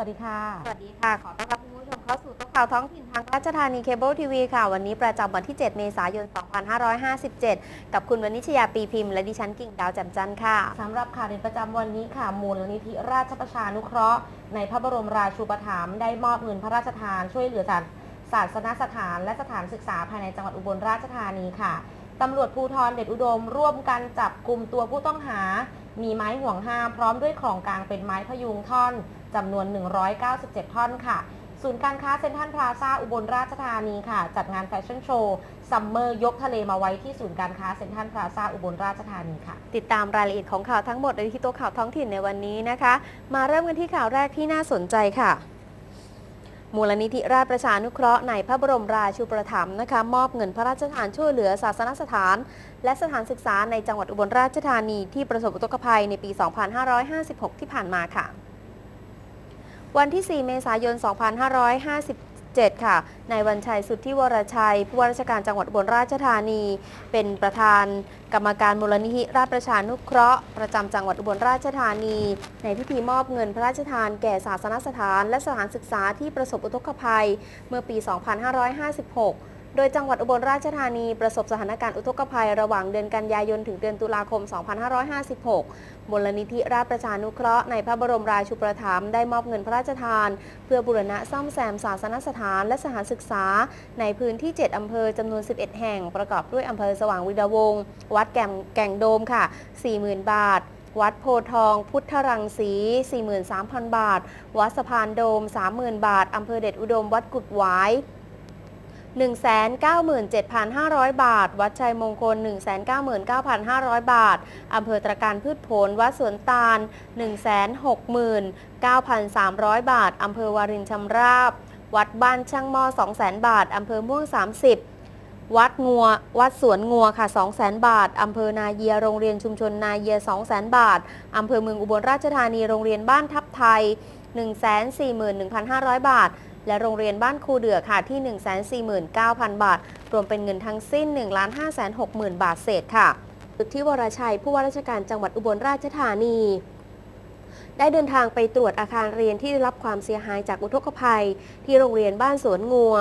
วัสดีค่ะ สวัสดีค่ะ ขอต้อนรับคุณผู้ชมเข้าสู่โต๊ะข่าวท้องถิ่นทางราชธานีเคเบิลทีวีค่ะ วันนี้ประจำวันที่ 7 เมษายน 2557 กับคุณวนิชยาปีพิมพ์ และดิฉันกิ่งดาวแจ่มจันทร์ค่ะ สำหรับข่าวเด่นประจำวันนี้ค่ะ มูลนิธิราชประชานุเคราะห์ ในพระบรมราชูปถัมภ์ได้มอบเงินพระราชทานช่วยเหลือสถานศาสนสถาน และสถานศึกษาภายในจังหวัดอุบลราชธานีค่ะตำรวจภูธรเด็ดอุดม ร่วมกันจับกลุ่มตัวผู้ต้องหา มีไม้ห่วงห้ามพร้อมด้วยของกลางเป็นไม้พยุงท่อนจำนวน 197 ท่อนค่ะ ศูนย์การค้าเซ็นทรัลพลาซาอุบลราชธานีค่ะ จัดงานแฟชั่นโชว์ซัมเมอร์ยกทะเลมาไว้ที่ศูนย์การค้าเซ็นทรัลพลาซาอุบลราชธานีค่ะ ติดตามรายละเอียดของข่าวทั้งหมดในที่โต๊ะข่าวท้องถิ่นในวันนี้นะคะ มาเริ่มกันที่ข่าวแรกที่น่าสนใจค่ะ มูลนิธิราชประชานุเคราะห์ในพระบรมราชูปถัมภ์นะคะมอบเงินพระราชทานช่วยเหลือศาสนสถาน และสถานศึกษาในจังหวัดอุบลราชธานีที่ประสบอุทกภัยในปี 2556 ที่ผ่านมาค่ะวันที่ 4 เมษายน 2557 ค่ะ นายวันชัยสุทธิวรชัย ผู้ว่าราชการจังหวัดอุบลราชธานี เป็นประธานกรรมการมูลนิธิราชประชานุเคราะห์ ประจำจังหวัดอุบลราชธานี ในพิธีมอบเงินพระราชทานแก่ศาสนสถาน และสถานศึกษาที่ประสบอุทกภัย เมื่อปี 2556โดยจังหวัดอุบลราชธานีประสบสถานการณ์อุทกภัยระหว่างเดือนกันยายนถึงเดือนตุลาคม 2556 มูลนิธิราชประชานุเคราะห์ในพระบรมราชูปถัมภ์ได้มอบเงินพระราชทาน เพื่อบูรณะซ่อมแซมศาสนสถานและสถานศึกษา ในพื้นที่ 7 อำเภอจำนวน 11 แห่ง ประกอบด้วยอำเภอสว่างวิรวงศ์วัดแก่งแก่งโดมค่ะ 40,000 บาทวัดโพทอง พุทธรังสี 43,000 บาท วัดสะพานโดม 30,000 บาท อำเภอเด็ดอุดม วัดกุดหวาย 197,500 บาท วัดชัยมงคล 199,500 บาท อำเภอตรการพืชผล วัดสวนตาล 169,300 บาท อำเภอวารินชำราบ วัดบ้านช่างหม้อ200,000 บาท อำเภอม่วง 30วัดงัว วัดสวนงัวค่ะ 200,000 บาท อำเภอนาเยีย โรงเรียนชุมชนนาเยีย 200,000 บาท อำเภอเมืองอุบลราชธานี โรงเรียนบ้านทับไทย 141,500 บาท และโรงเรียนบ้านครูเดือค่ะที่ 149,000 บาท รวมเป็นเงินทั้งสิ้น 1 5 6 0 0 0 0 บาทเศษค่ะสุทธิวรชัย ผู้ว่าราชการจังหวัดอุบลราชธานี ได้เดินทางไปตรวจอาคารเรียนที่ได้รับความเสียหายจากอุทกภัย ที่โรงเรียนบ้านสวนงัว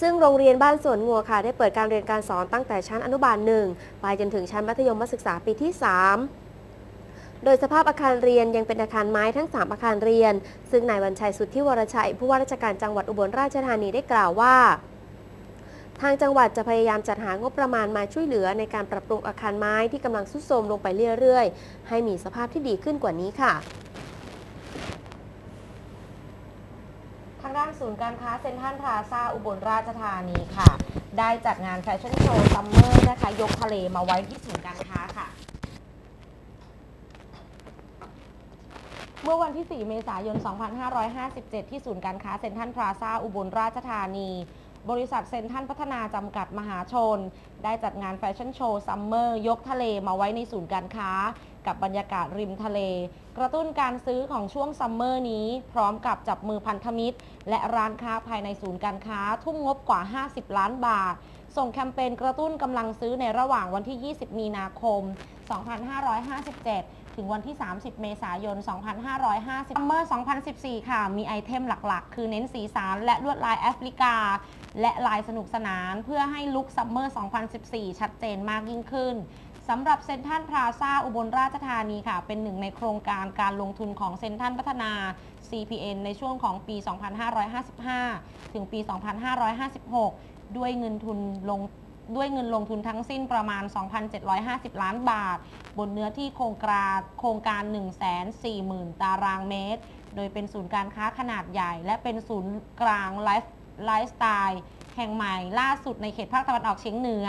ซึ่งโรงเรียนบ้านสวนงัวค่ะ ได้เปิดการเรียนการสอนตั้งแต่ชั้นอนุบาลหนึ่งไปจนถึงชั้นมัธยมศึกษาปีที่ 3 โดยสภาพอาคารเรียนยังเป็นอาคารไม้ทั้ง 3 อาคารเรียน ซึ่งนายวันชัยสุทธิวรชัย ผู้ว่าราชการจังหวัดอุบลราชธานีได้กล่าวว่าทางจังหวัดจะพยายามจัดหางบประมาณมาช่วยเหลือในการปรับปรุงอาคารไม้ที่กำลังทรุดโทรมลงไปเรื่อยๆ ให้มีสภาพที่ดีขึ้นกว่านี้ค่ะ ทางด้านศูนย์การค้าเซ็นทรัลพลาซาอุบลราชธานีค่ะ ได้จัดงานแฟชั่นโชว์ซัมเมอร์นะคะ ยกทะเลมาไว้ที่ศูนย์การค้าค่ะ เมื่อวันที่ 4 เมษายน 2557 ที่ศูนย์การค้าเซ็นทรัลพลาซาอุบลราชธานี บริษัทเซ็นทรัลพัฒนาจำกัดมหาชน ได้จัดงานแฟชั่นโชว์ซัมเมอร์ยกทะเลมาไว้ในศูนย์การค้า กับบรรยากาศริมทะเล กระตุ้นการซื้อของช่วงซัมเมอร์นี้ พร้อมกับจับมือพันธมิตร และร้านค้าภายในศูนย์การค้า ทุ่มงบกว่า 50 ล้านบาท ส่งแคมเปญกระตุ้นกำลังซื้อในระหว่างวันที่ 20 มีนาคม 2557 ถึงวันที่ 30 เมษายน 2550ซัมเมอร์ 2014 ค่ะ มีไอเทมหลักๆ คือเน้นสีสันและลวดลายแอฟริกา และลายสนุกสนาน เพื่อให้ลุคซัมเมอร์ 2014 ชัดเจนมากยิ่งขึ้นสำหรับเซ็นทรัลพลาซาอุบลราชธานีค่ะ เป็นหนึ่งในโครงการการลงทุนของเซ็นทรัลพัฒนา CPN ในช่วงของปี 2555 ถึงปี 2556 ด้วยเงินทุนลง ด้วยเงินลงทุนทั้งสิ้นประมาณ 2,750 ล้านบาท บนเนื้อที่โครงการโครงการ 140,000 ตารางเมตร โดยเป็นศูนย์การค้าขนาดใหญ่ และเป็นศูนย์กลางไลฟ์ไลฟ์สไตล์แห่งใหม่ล่าสุดในเขตภาคตะวันออกเฉียงเหนือ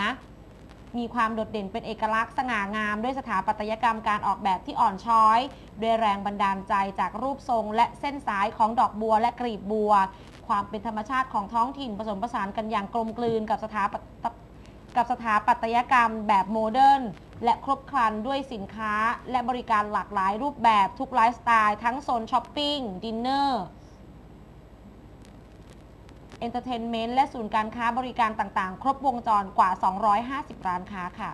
มีความโดดเด่นเป็นเอกลักษณ์สง่างาม ด้วยสถาปัตยกรรมการออกแบบที่อ่อนช้อย ด้วยแรงบันดาลใจจากรูปทรง และเส้นสายของดอกบัวและกลีบบัว ความเป็นธรรมชาติของท้องถิ่นผสมผสานกันอย่างกลมกลืนกับสถาปัต กับสถาปัตยกรรมแบบโมเดิร์นและครบครันด้วยสินค้าและบริการหลากหลายรูปแบบทุกไลฟ์สไตล์ทั้งโซนช้อปปิ้ง ดินเนอร์เอนเตอร์เทนเมนต์และศูนย์การค้าบริการต่างๆ ครบวงจรกว่า 250 ร้านค้าค่ะ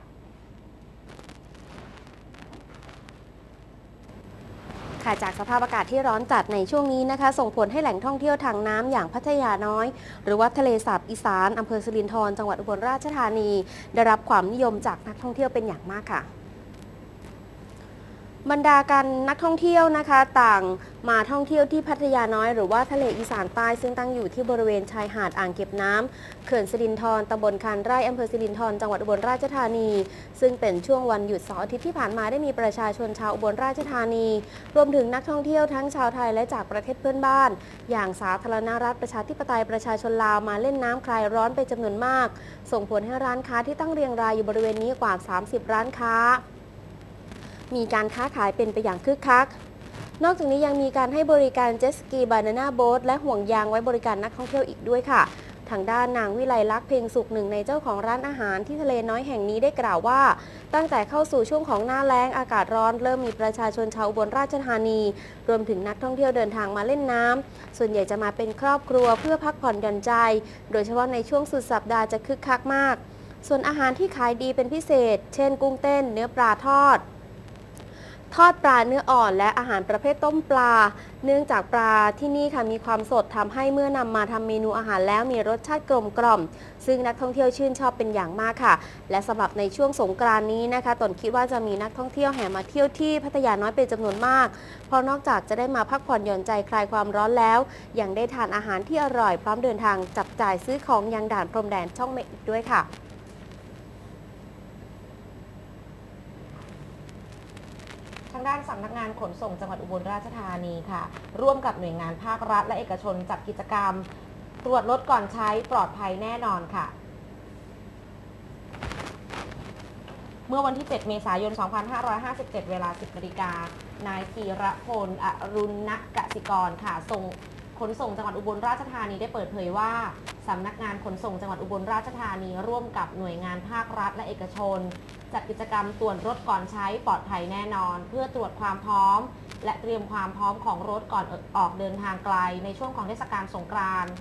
ค่ะจากสภาพอากาศที่ร้อนจัดในช่วงนี้นะคะ ส่งผลให้แหล่งท่องเที่ยวทางน้ำอย่างพัทยาน้อย หรือว่าทะเลสาบอีสานอำเภอสิรินธรจังหวัดอุบลราชธานี ได้รับความนิยมจากนักท่องเที่ยวเป็นอย่างมากค่ะ บรรดาการนักท่องเที่ยวนะคะ ต่างมาท่องเที่ยวที่พัทยาน้อยหรือว่าทะเลอีสานใต้ซึ่งตั้งอยู่ที่บริเวณชายหาดอ่างเก็บน้ำเขื่อนสิรินธรตำบลคานไร่อำเภอสิรินธรจังหวัดอุบลราชธานี ซึ่งเป็นช่วงวันหยุดเสาร์อาทิตย์ที่ผ่านมาได้มีประชาชนชาวอุบลราชธานี รวมถึงนักท่องเที่ยวทั้งชาวไทยและจากประเทศเพื่อนบ้าน อย่างสาธารณรัฐประชาธิปไตยประชาชนลาวมาเล่นน้ำคลายร้อนเป็นจำนวนมาก ส่งผลให้ร้านค้าที่ตั้งเรียงรายอยู่บริเวณนี้กว่า 30 ร้านค้า มีการค้าขายเป็นไปอย่างคึกคัก นอกจากนี้ยังมีการให้บริการเจ็ตสกีบานาน่าโบ๊ทและห่วงยางไว้บริการนักท่องเที่ยวอีกด้วยค่ะ ทางด้านนางวิไลลักษณ์เพ็งสุขหนึ่งในเจ้าของร้านอาหารที่ทะเลน้อยแห่งนี้ได้กล่าวว่า ตั้งแต่เข้าสู่ช่วงของหน้าแล้งอากาศร้อน เริ่มมีประชาชนชาวอุบลราชธานี รวมถึงนักท่องเที่ยวเดินทางมาเล่นน้ำส่วนใหญ่จะมาเป็นครอบครัวเพื่อพักผ่อนหย่อนใจ โดยเฉพาะในช่วงสุดสัปดาห์จะคึกคักมากส่วนอาหารที่ขายดีเป็นพิเศษ เช่น กุ้งเต้น เนื้อปลาทอด ทอดปลาเนื้ออ่อนและอาหารประเภทต้มปลา เนื่องจากปลาที่นี่ค่ะมีความสดทำให้เมื่อนำมาทำเมนูอาหารแล้วมีรสชาติกลมกล่อม ซึ่งนักท่องเที่ยวชื่นชอบเป็นอย่างมากค่ะ และสำหรับในช่วงสงกรานต์นี้นะคะตนคิดว่าจะมีนักท่องเที่ยวแห่มาเที่ยวที่พัทยาน้อยเป็นจำนวนมาก เพราะนอกจากจะได้มาพักผ่อนหย่อนใจคลายความร้อนแล้วยังได้ทานอาหารที่อร่อยพร้อมเดินทางจับจ่ายซื้อของยังด่านพรมแดนช่องเมอีกด้วยค่ะางด้านสำนักงานขนส่งจังหวัดอุบลราชธานีค่ะ ร่วมกับหน่วยงานภาครัฐและเอกชนจัดกิจกรรม ตรวจรถก่อนใช้ปลอดภัยแน่นอนค่ะ เมื่อวันที่ 7 เมษายน 2557 เวลา 10นาฬิกานายธีรพลอรุณกสิกรค่ะส่งขนส่งจังหวัดอุบลราชธานีได้เปิดเผยว่า สำนักงานขนส่งจังหวัดอุบลราชธานีร่วมกับหน่วยงานภาครัฐและเอกชน จัดกิจกรรมตรวจรถก่อนใช้ปลอดภัยแน่นอน เพื่อตรวจความพร้อม และเตรียมความพร้อมของรถก่อนออกเดินทางไกล ในช่วงของเทศกาลสงกรานต์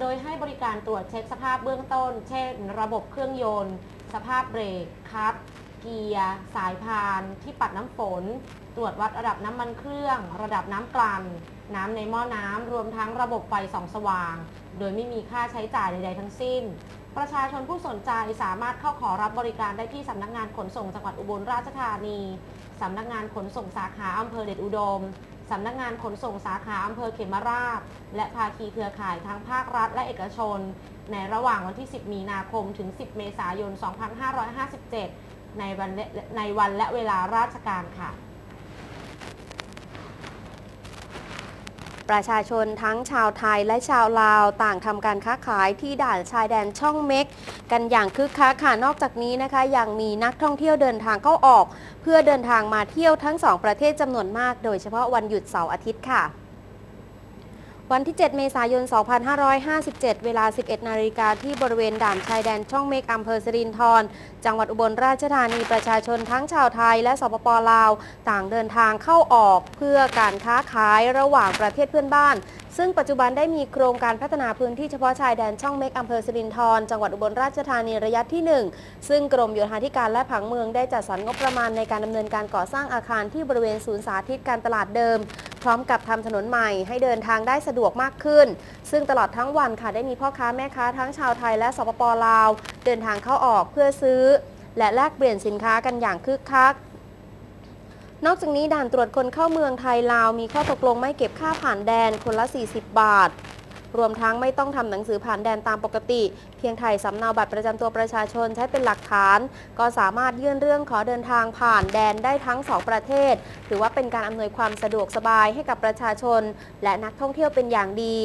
โดยให้บริการตรวจเช็คสภาพเบื้องต้น เช่น ระบบเครื่องยนต์ สภาพเบรกคัตเกียร์ สายพาน ที่ปัดน้ำฝน ตรวจวัดระดับน้ำมันเครื่อง ระดับน้ำกลั่น น้ำในหม้อน้ำรวมทั้งระบบไฟส่องสว่าง โดยไม่มีค่าใช้จ่ายใด ๆ ทั้งสิ้น ประชาชนผู้สนใจสามารถเข้าขอรับบริการได้ที่สำนักงานขนส่งจังหวัดอุบลราชธานีสำนักงานขนส่งสาขาอำเภอเดชอุดมสำนักงานขนส่งสาขาอำเภอเขมราช และภาคีเครือข่ายทั้งภาครัฐและเอกชน ในระหว่างวันที่ 10 มีนาคม ถึง 10 เมษายน 2557 ในวันในวันและเวลาราชการค่ะ ประชาชนทั้งชาวไทยและชาวลาวต่างทำการค้าขายที่ด่านชายแดนช่องเม็ก กันอย่างคึกคักค่ะนอกจากนี้นะคะ ยังมีนักท่องเที่ยวเดินทางเข้าออก เพื่อเดินทางมาเที่ยวทั้งสองประเทศจำนวนมาก โดยเฉพาะวันหยุดเสาร์อาทิตย์ค่ะ วันที่ 7 เมษายน 2557 เวลา 11 นาฬิกาที่บริเวณด่านชายแดนช่องเมกอำเภอสิรินธร จังหวัดอุบลราชธานีประชาชนทั้งชาวไทยและสปปลาว ต่างเดินทางเข้าออกเพื่อการค้าขายระหว่างประเทศเพื่อนบ้าน ซึ่งปัจจุบันได้มีโครงการพัฒนาพื้นที่เฉพาะชายแดนช่องเมกอำเภอสิรินธรจังหวัดอุบลราชธานีระยะที่ 1 ซึ่งกรมโยธาธิการและผังเมืองได้จัดสรรงบประมาณในการดำเนินการก่อสร้างอาคารที่บริเวณศูนย์สาธิตการตลาดเดิม พร้อมกับทำถนนใหม่ให้เดินทางได้สะดวกมากขึ้น ซึ่งตลอดทั้งวันค่ะได้มีพ่อค้าแม่ค้าทั้งชาวไทยและสปปลาว เดินทางเข้าออกเพื่อซื้อ และแลกเปลี่ยนสินค้ากันอย่างคึกคัก นอกจากนี้ด่านตรวจคนเข้าเมืองไทยลาวมีข้อตกลงไม่เก็บค่าผ่านแดนคนละ 40 บาท รวมทั้งไม่ต้องทำหนังสือผ่านแดนตามปกติ เพียงถ่ายสำเนาบัตรประจำตัวประชาชนใช้เป็นหลักฐาน ก็สามารถยื่นเรื่องขอเดินทางผ่านแดนได้ทั้งสองประเทศ ถือว่าเป็นการอำนวยความสะดวกสบายให้กับประชาชน และนักท่องเที่ยวเป็นอย่างดี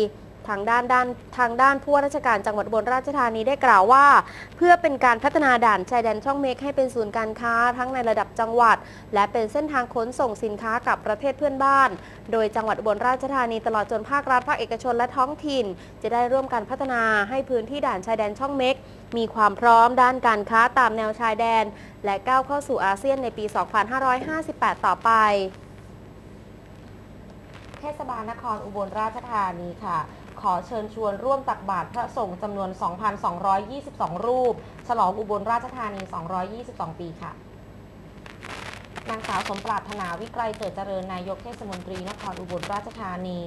ทางด้านด้านทางด้านผู้ว่าราชการจังหวัดอุบลราชธานีได้กล่าวว่า เพื่อเป็นการพัฒนาด่านชายแดนช่องเมกให้เป็นศูนย์การค้าทั้งในระดับจังหวัด และเป็นเส้นทางขนส่งสินค้ากับประเทศเพื่อนบ้าน โดยจังหวัดอุบลราชธานีตลอดจนภาครัฐภาคเอกชนและท้องถิ่น จะได้ร่วมกันพัฒนาให้พื้นที่ด่านชายแดนช่องเมกมีความพร้อมด้านการค้าตามแนวชายแดน และก้าวเข้าสู่อาเซียนในปี 2558 ต่อไป เทศบาลนครอุบลราชธานีค่ะ ขอเชิญชวนร่วมตักบาตรพระสงฆ์จำนวน 2,222 รูป ฉลองอุบลราชธานี 222 ปีค่ะนางสาวสมปรารถนาวิกรเกิดเจริญนายกเทศมนตรีนครอุบลราชธานี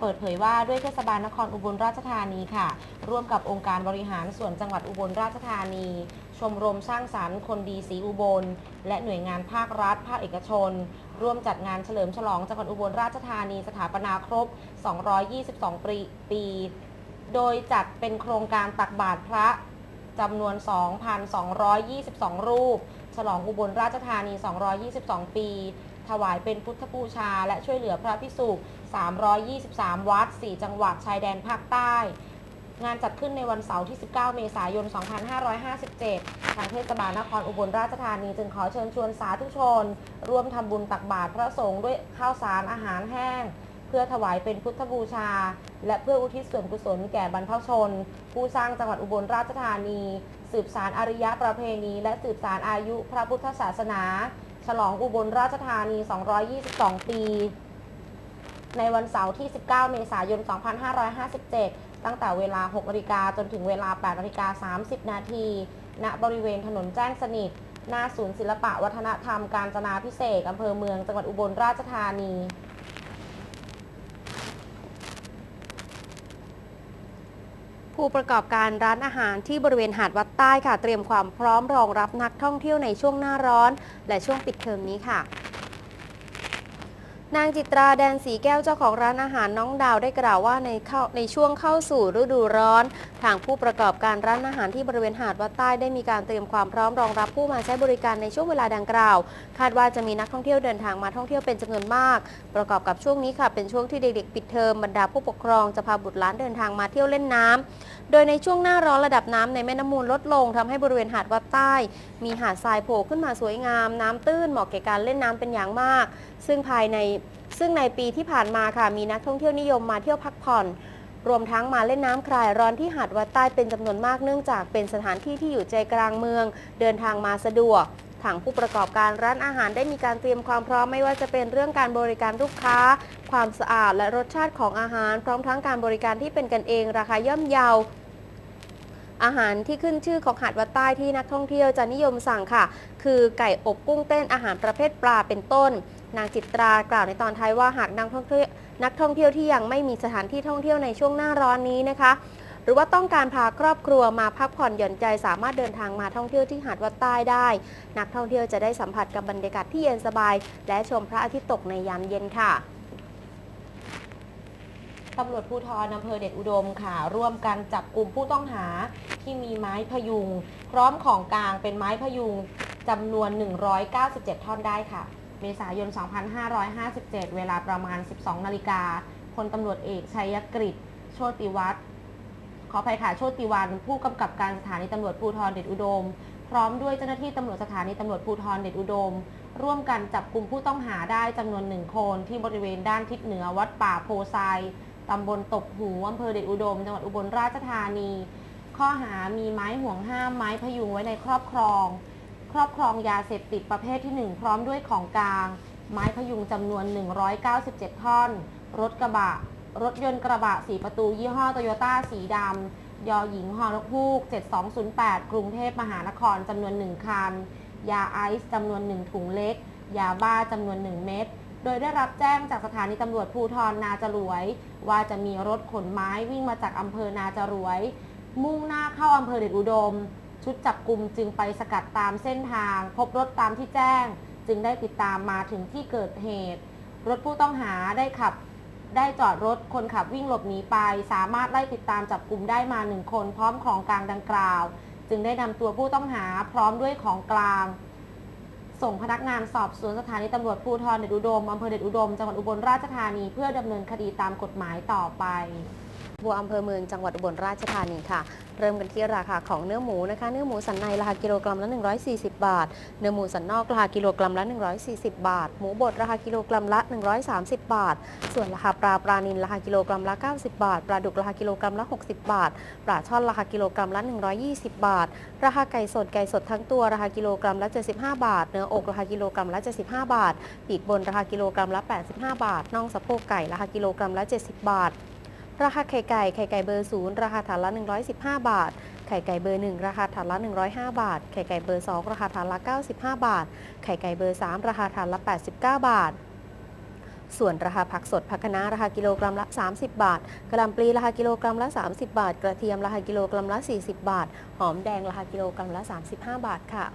เปิดเผยว่าด้วยเทศบาลนครอุบลราชธานีค่ะ ร่วมกับองค์การบริหารส่วนจังหวัดอุบลราชธานี ชมรมสร้างสรรค์คนดีสีอุบล และหน่วยงานภาครัฐ ภาคเอกชน ร่วมจัดงานเฉลิมฉลองจังหวัดอุบลราชธานีสถาปนาครบ 222 ปีปีโดยจัดเป็นโครงการตักบาตรพระจำนวน 2,222 รูป ฉลองอุบลราชธานี 222 ปี ถวายเป็นพุทธบูชา และช่วยเหลือพระพิสุ323 วัด 4 จังหวัดชายแดนภาคใต้ งานจัดขึ้นในวันเสาร์ที่ 19 เมษายน 2557 ทางเทศบาลนครอุบลราชธานีจึงขอเชิญชวนสาธุชน ร่วมทำบุญตักบาตรพระสงฆ์ด้วยข้าวสารอาหารแห้งเพื่อถวายเป็นพุทธบูชา และเพื่ออุทิศส่วนกุศลแก่บรรพชน ผู้สร้างจังหวัดอุบลราชธานี สืบสารอริยประเพณี และสืบสารอายุพระพุทธศาสนา ฉลองอุบลราชธานี 222 ปี ในวันเสาร์ที่ 19 เมษายน 2557 ตั้งแต่เวลา 6นาฬิกาจนถึงเวลา 8นาฬิกา30 นาที ณ บริเวณถนนแจ้งสนิท หน้าศูนย์ศิลปะวัฒนธรรมการจนาพิเศษอำเภอเมืองจังหวัดอุบลราชธานี ผู้ประกอบการร้านอาหารที่บริเวณหาดวัดใต้ค่ะ เตรียมความพร้อมรองรับนักท่องเที่ยวในช่วงหน้าร้อน และช่วงปิดเทอมนี้ค่ะ นางจิตราแดนสีแก้วเจ้าของร้านอาหารน้องดาวได้กล่าวว่าในเข้าในช่วงเข้าสู่ฤดูร้อน ทางผู้ประกอบการร้านอาหารที่บริเวณหาดวัดใต้ได้มีการเตรียมความพร้อมรองรับผู้มาใช้บริการในช่วงเวลาดังกล่าว คาดว่าจะมีนักท่องเที่ยวเดินทางมาท่องเที่ยวเป็นจำนวนมาก ประกอบกับช่วงนี้ค่ะเป็นช่วงที่เด็กๆปิดเทอมบรรดาผู้ปกครองจะพาบุตรหลานเดินทางมาเที่ยวเล่นน้ำโดยในช่วงหน้าร้อนระดับน้ำในแม่น้ำมูลลดลงทำให้บริเวณหาดวัดใต้ มีหาดทรายโผล่ขึ้นมาสวยงามน้ำตื้นเหมาะแก่การเล่นน้ำเป็นอย่างมากซึ่งภายในซึ่งในปีที่ผ่านมาค่ะมีนักท่องเที่ยวนิยมมาเที่ยวพักผ่อน รวมทั้งมาเล่นน้ำคลายร้อนที่หาดวัดใต้เป็นจำนวนมากเนื่องจากเป็นสถานที่ที่อยู่ใจกลางเมือง เดินทางมาสะดวกทางผู้ประกอบการร้านอาหารได้มีการเตรียมความพร้อมไม่ว่าจะเป็นเรื่องการบริการลูกค้า ความสะอาดและรสชาติของอาหาร พร้อมทั้งการบริการที่เป็นกันเอง ราคาย่อมเยา อาหารที่ขึ้นชื่อของหาดวัดใต้ที่นักท่องเที่ยวจะนิยมสั่งค่ะ คือไก่อบกุ้งเต้นอาหารประเภทปลาเป็นต้น นางจิตรากล่าวในตอนท้ายว่าหากนักท่องเที่ยวนักท่องเที่ยวที่ยังไม่มีสถานที่ท่องเที่ยวในช่วงหน้าร้อนนี้นะคะ หรือว่าต้องการพาครอบครัวมาพักผ่อนหย่อนใจสามารถเดินทางมาท่องเที่ยวที่หาดวัดใต้ได้ นักท่องเที่ยวจะได้สัมผัสกับบรรยากาศที่เย็นสบาย และชมพระอาทิตย์ตกในยามเย็นค่ะ ตำรวจภูธรอำเภอเดชอุดมค่ะ ร่วมกันจับกลุ่มผู้ต้องหาที่มีไม้พยุง พร้อมของกลางเป็นไม้พยุงจำนวน 197 ท่อนได้ค่ะ เมษายน 2557 เวลาประมาณ 12 นาฬิกาพลตำรวจเอกชัยกฤษโชติวัฒน์ขออภัยค่ะโชติวัน ผู้กำกับการสถานีตำรวจภูธรเดชอุดม พร้อมด้วยเจ้าหน้าที่ตำรวจสถานีตำรวจภูธรเดชอุดม ร่วมกันจับกลุ่มผู้ต้องหาได้จำนวนหนึ่งคนที่บริเวณด้านทิศเหนือวัดป่าโพไซ ตำบลตบหูอำเภอเดชอุดม จังหวัดอุบลราชธานี ข้อหามีไม้ห่วงห้ามไม้พยุงไว้ในครอบครอง ครอบครองยาเสพติดประเภทที่ 1 พร้อมด้วยของกลาง ไม้พยุงจำนวน 197 ท่อน รถกระบะ รถยนต์กระบะสีประตูยี่ห้อโตโยต้าสีดำยอหญิงฮอนกฮูก 7208 กรุงเทพมหานครจำนวน 1 คัน ยาไอซ์จำนวน 1 ถุงเล็ก ยาบ้าจำนวน 1 เม็ด โดยได้รับแจ้งจากสถานีตำรวจภูทรนาจรวย ว่าจะมีรถขนไม้วิ่งมาจากอำเภอนาจรวย มุ่งหน้าเข้าอำเภอเดชอุดม ชุดจับกลุ่มจึงไปสกัดตามเส้นทาง พบรถตามที่แจ้ง จึงได้ติดตามมาถึงที่เกิดเหตุ รถผู้ต้องหาได้ขับ ได้จอดรถคนขับวิ่งหลบหนีไป สามารถไล่ติดตามจับกลุ่มได้มาหนึ่งคน พร้อมของกลางดังกล่าว จึงได้นำตัวผู้ต้องหาพร้อมด้วยของกลาง ส่งพนักงานสอบสวนสถานีตำรวจภูธรเดชอุดมอำเภอเดชอุดมจังหวัดอุบลราชธานีเพื่อดำเนินคดีตามกฎหมายต่อไป บัวอำเภอเมืองจังหวัดอุบลราชธานีค่ะ เริ่มกันที่ราคาของเนื้อหมูนะคะ เนื้อหมูสันในราคากิโลกรัมละ 140 บาท เนื้อหมูสันนอกราคากิโลกรัมละ 140 บาท หมูบดราคากิโลกรัมละ 130 บาท ส่วนราคาปลาปลานิลราคากิโลกรัมละ 90 บาท ปลาดุกราคากิโลกรัมละ 60 บาท ปลาช่อนราคากิโลกรัมละ 120 บาท ราคาไก่สดไก่สดทั้งตัวราคากิโลกรัมละ 75 บาท เนื้ออกราคากิโลกรัมละ 75 บาท ปีกบนราคากิโลกรัมละ 85 บาท น่องสะโพกไก่ราคากิโลกรัมละ 70 บาท ราคาไข่ไก่ไข่ไก่เบอร์ศูนย์ราคาฐานละ 115 บาท ไข่ไก่เบอร์1ราคาถาดละ 105 บาท ไข่ไก่เบอร์ 2 ราคาถาดละ 95 บาท ไข่ไก่เบอร์ 3 ราคาถาดละ 89 บาทส่วนราคาผักสดผักคะน้าราคากิโลกรัมละ 30 บาท กระหล่ำปลีราคากิโลกรัมละ 30 บาท กระเทียมราคากิโลกรัมละ 40 บาท หอมแดงราคากิโลกรัมละ 35 บาทค่ะ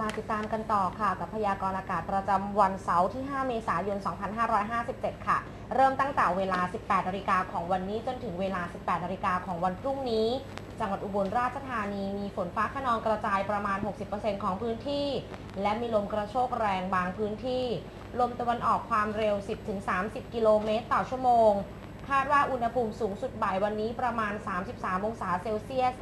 มาติดตามกันต่อค่ะ กับพยากรณ์อากาศประจำวันเสาร์ที่ 5 เมษายน 2557 ค่ะ เริ่มตั้งแต่เวลา 18นาฬิกาของวันนี้จนถึงเวลา 18นาฬิกาของวันพรุ่งนี้ จังหวัดอุบลราชธานีมีฝนฟ้าขนองกระจายประมาณ 60%ของพื้นที่ และมีลมกระโชกแรงบางพื้นที่ ลมตะวันออกความเร็ว 10-30 กิโลเมตรต่อชั่วโมง คาดว่าอุณหภูมิสูงสุดบ่ายวันนี้ประมาณ 33 องศาเซลเซียส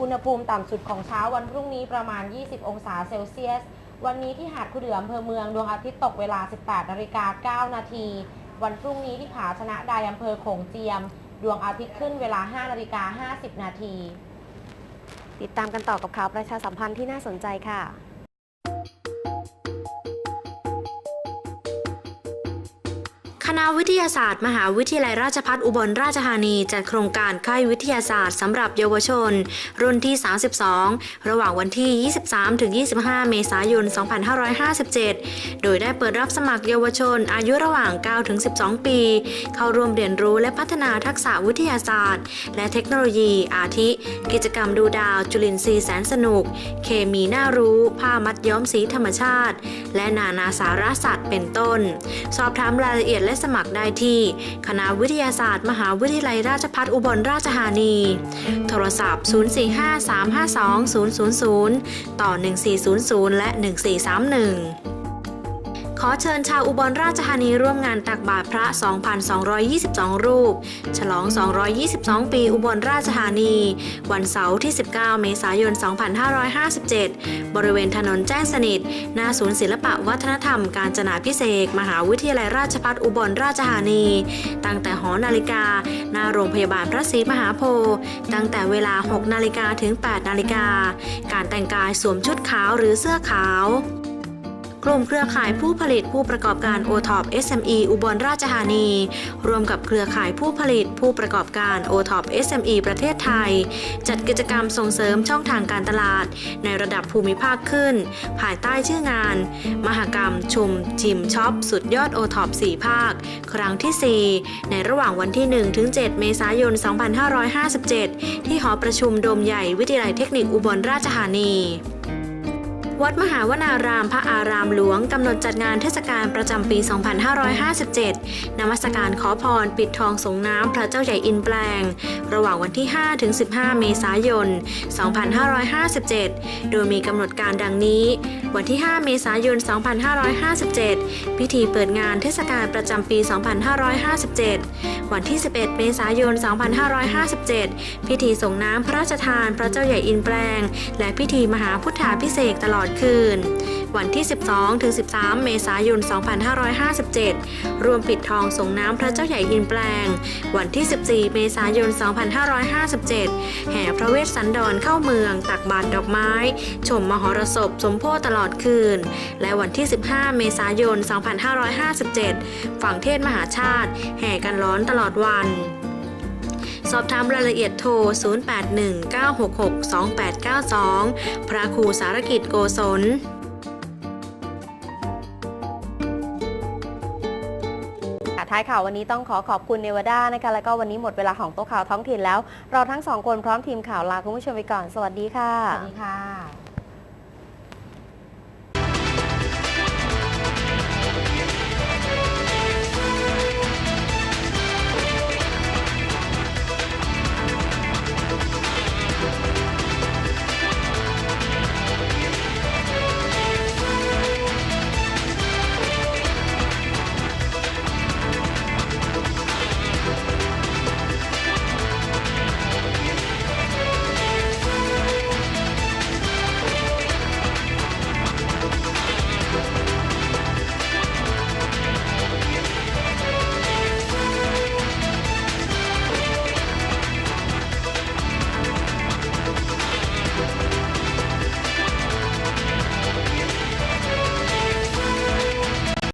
อุณหภูมิต่ำสุดของเช้าวันพรุ่งนี้ประมาณ 20 องศาเซลเซียส วันนี้ที่หาดคุเดืออำเภอเมืองดวงอาทิตย์ตกเวลา 18นาฬิกา9นาที วันพรุ่งนี้ที่ผาชนะใดอำเภอโขงเจียม ดวงอาทิตย์ขึ้นเวลา 5นาฬิกา50 นาที ติดตามกันต่อกับข่าวประชาสัมพันธ์ที่น่าสนใจค่ะ ณะวิทยาศาสตร์ มหาวิทยาลัยราชภัฏอุบลราชธานีจัดโครงการค่ายวิทยาศาสตร์สำหรับเยาวชน รุ่นที่ 32 ระหว่างวันที่ 23-25 เมษายน 2557 โดยได้เปิดรับสมัครเยาวชน อายุระหว่าง 9-12 ปี เข้าร่วมเรียนรู้และพัฒนาทักษะวิทยาศาสตร์ และเทคโนโลยี อาทิ กิจกรรมดูดาว จุลินทรีย์แสนสนุก เคมีน่ารู้ ผ้ามัดย้อมสีธรรมชาติ และนานาสารสัตว์เป็นต้น สอบถามรายละเอียดและสมัครได้ที่ คณะวิทยาศาสตร์ มหาวิทยาลัยราชภัฏอุบลราชธานี โทรศัพท์ 045 352 000 ต่อ 1400 และ 1431 ขอเชิญชาวอุบลราชธานีร่วมงานตักบาตรพระ 2,222 รูป ฉลอง 222 ปีอุบลราชธานี วันเสาร์ที่ 19 เมษายน 2557 บริเวณถนนแจ้งสนิท หน้าศูนย์ศิลปะวัฒนธรรมการจนาพิเศษ มหาวิทยาลัยราชภัฏอุบลราชธานี ตั้งแต่หอนาฬิกา หน้าโรงพยาบาลพระศรีมหาโพธิ์ตั้งแต่เวลา 6 นาฬิกาถึง 8 นาฬิกา การแต่งกายสวมชุดขาวหรือเสื้อขาว กลุ่มเครือข่ายผู้ผลิตผู้ประกอบการ o t o p SME อุบลราชธานีร่วมกับเครือข่ายผู้ผลิตผู้ประกอบการ o t o p SME ประเทศไทย จัดกิจกรรมส่งเสริมช่องทางการตลาด ในระดับภูมิภาคขึ้น ภายใต้ชื่องาน มหกรรม ชุม ชิมช็อป สุดยอด o t o p 4 ภาค ครั้งที่ 4 ในระหว่างวันที่1ถึง7เมษายน 2557 ที่หอประชุมโดมใหญ่วิทยาลัยเทคนิคอุบลราชธานี วัดมหาวนารามพระอารามหลวงกำหนดจัดงานเทศกาลประจำปี 2557 นมัสการขอพรปิดทองสงน้ำพระเจ้าใหญ่อินแปลง ระหว่างวันที่ 5 ถึง 15 เมษายน 2557 โดยมีกำหนดการดังนี้ วันที่ 5 เมษายน 2557 พิธีเปิดงานเทศกาลประจำปี 2557 วันที่ 11 เมษายน 2557 พิธีส่งน้ำพระราชทานพระเจ้าใหญ่อินแปลง และพิธีมหาพุทธาพิเศษตลอดคืน วันที่ 12 ถึง 13 เมษายน 2557 รวมปิดทองส่งน้ำพระเจ้าใหญ่อินแปลง วันที่ 14 เมษายน 2557 แห่พระเวสสันดรเข้าเมือง ตักบาตรดอกไม้ ชมมหรสพสมโพธิตลอดคืน และวันที่ 15 เมษายน 2557 ฝั่งเทศมหาชาติ แห่กันร้อนตลอดวัน สอบถามรายละเอียดโทร 0819662892 พระครูสารกิจโกศลค่ะท้ายข่าววันนี้ต้องขอขอบคุณเนวาด้านะคะแล้วก็วันนี้หมดเวลาของโต๊ะข่าวท้องถิ่นแล้ว เราทั้งสองคนพร้อมทีมข่าวลาคุณผู้ชมไปก่อน สวัสดีค่ะ สวัสดีค่ะ